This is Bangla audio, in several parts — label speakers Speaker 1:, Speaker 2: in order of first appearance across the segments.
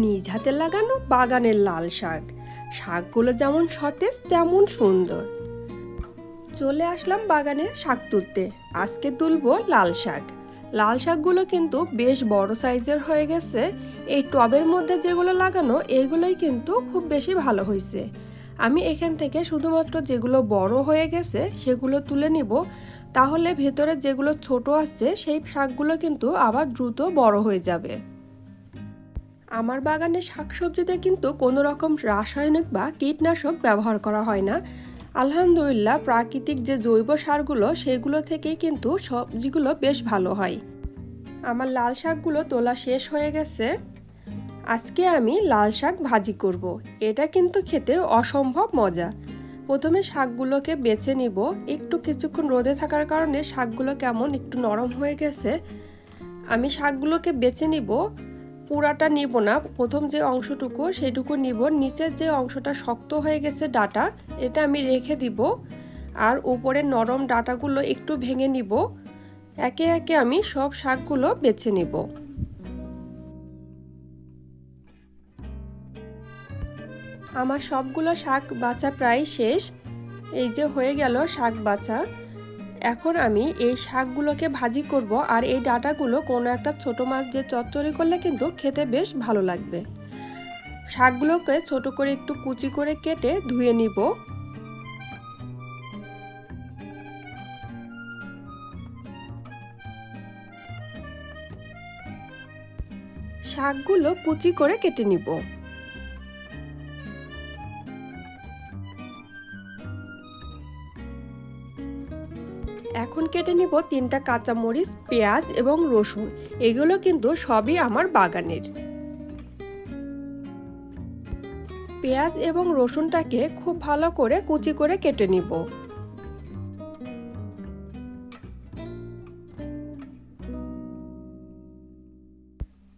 Speaker 1: নিজ হাতে লাগানো বাগানের লাল শাক। শাকগুলো যেমন সতেজ, তেমন সুন্দর। চলে আসলাম বাগানে শাক তুলতে। আজকে তুলবো লাল শাক। লাল শাকগুলো কিন্তু বেশ বড় সাইজের হয়ে গেছে। এই টবের মধ্যে যেগুলো লাগানো, এগুলোই কিন্তু খুব বেশি ভালো হয়েছে আমি এখান থেকে শুধুমাত্র যেগুলো বড় হয়ে গেছে, সেগুলো তুলে নিব। তাহলে ভেতরে যেগুলো ছোট আছে, সেই শাকগুলো কিন্তু আবার দ্রুত বড় হয়ে যাবে। আমার বাগানে শাকসবজিতে কিন্তু কোনো রকম রাসায়নিক বা কীটনাশক ব্যবহার করা হয় না। আলহামদুলিল্লাহ, প্রাকৃতিক যে জৈব সারগুলো, সেগুলো থেকেই কিন্তু সবজিগুলো বেশ ভালো হয়। আমার লাল শাকগুলো তোলা শেষ হয়ে গেছে। আজকে আমি লাল শাক ভাজি করব। এটা কিন্তু খেতে অসম্ভব মজা। প্রথমে শাকগুলোকে বেছে নিব। একটু কিছুক্ষণ রোদে থাকার কারণে শাকগুলো কেমন একটু নরম হয়ে গেছে। আমি শাকগুলোকে বেছে নিব। পুরাটা নিব না, প্রথম যে অংশটুকু সেটুকু নিব। নিচের যে অংশটা শক্ত হয়ে গেছে ডাটা, এটা আমি রেখে দিব। আর উপরের নরম ডাটাগুলো একটু ভেঙে নিব। একে একে আমি সব শাকগুলো বেছে নিব। আমার সবগুলো শাক বাছা প্রায় শেষ। এই যে হয়ে গেল শাক বাছা। এখন আমি এই শাকগুলোকে ভাজি করব আর এই ডাটাগুলো কোনো একটা ছোট মাছ দিয়ে চচ্চড়ি করলে কিন্তু খেতে বেশ ভালো লাগবে। শাকগুলোকে ছোট করে একটু কুচি করে কেটে ধুয়ে নিব। শাকগুলো কুচি করে কেটে নিব। এখন কেটে নিব তিনটা কাঁচামরিচ, পেঁয়াজ এবং রসুন। এগুলো কিন্তু সবই আমার বাগানের। পেঁয়াজ এবং রসুনটাকে খুব ভালো করে কুচি করে কেটে নিব।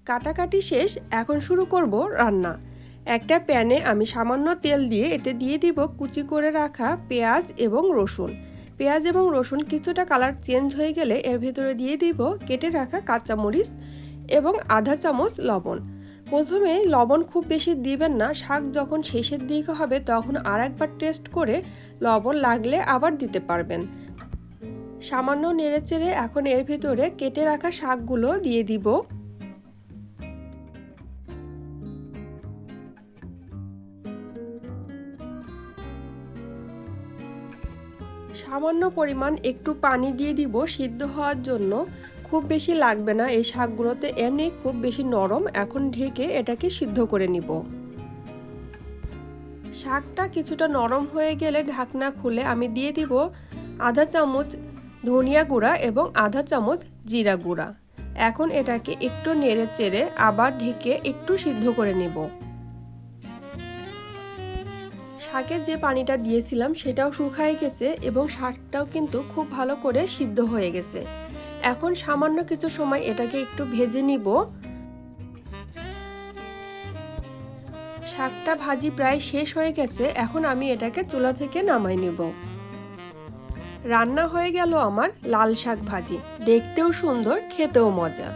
Speaker 1: কাটাকাটি শেষ, এখন শুরু করব রান্না। একটা প্যানে আমি সামান্য তেল দিয়ে এতে দিয়ে দিব কুচি করে রাখা পেঁয়াজ এবং রসুন। পেঁয়াজ এবং রসুন কিছুটা কালার চেঞ্জ হয়ে গেলে এর ভেতরে দিয়ে দিব কেটে রাখা কাঁচামরিচ এবং আধা চামচ লবণ। প্রথমে লবণ খুব বেশি দিবেন না, শাক যখন শেষের দিকে হবে তখন আর একবার টেস্ট করে লবণ লাগলে আবার দিতে পারবেন। সামান্য নেড়েচেড়ে এখন এর ভেতরে কেটে রাখা শাকগুলো দিয়ে দিব। সামান্য পরিমাণ একটু পানি দিয়ে দিব সিদ্ধ হওয়ার জন্য। খুব বেশি লাগবে না এই শাকগুলোতে, এমনি খুব বেশি নরম। এখন ঢেকে এটাকে সিদ্ধ করে নিব। শাকটা কিছুটা নরম হয়ে গেলে ঢাকনা খুলে আমি দিয়ে দিব আধা চামচ ধনিয়া গুঁড়া এবং আধা চামচ জিরা গুঁড়া। এখন এটাকে একটু নেড়ে চেড়ে আবার ঢেকে একটু সিদ্ধ করে নেব। শাকে যে পানিটা দিয়েছিলাম সেটাও শুকায় গেছে এবং শাকটাও কিন্তু খুব ভালো করে সিদ্ধ হয়ে গেছে। এখন সামান্য কিছু সময় এটাকে একটু ভেজে নিব। শাকটা ভাজি প্রায় শেষ হয়ে গেছে, এখন আমি এটাকে চুলা থেকে নামাই নেব। রান্না হয়ে গেল আমার লাল শাক ভাজি, দেখতেও সুন্দর, খেতেও মজা।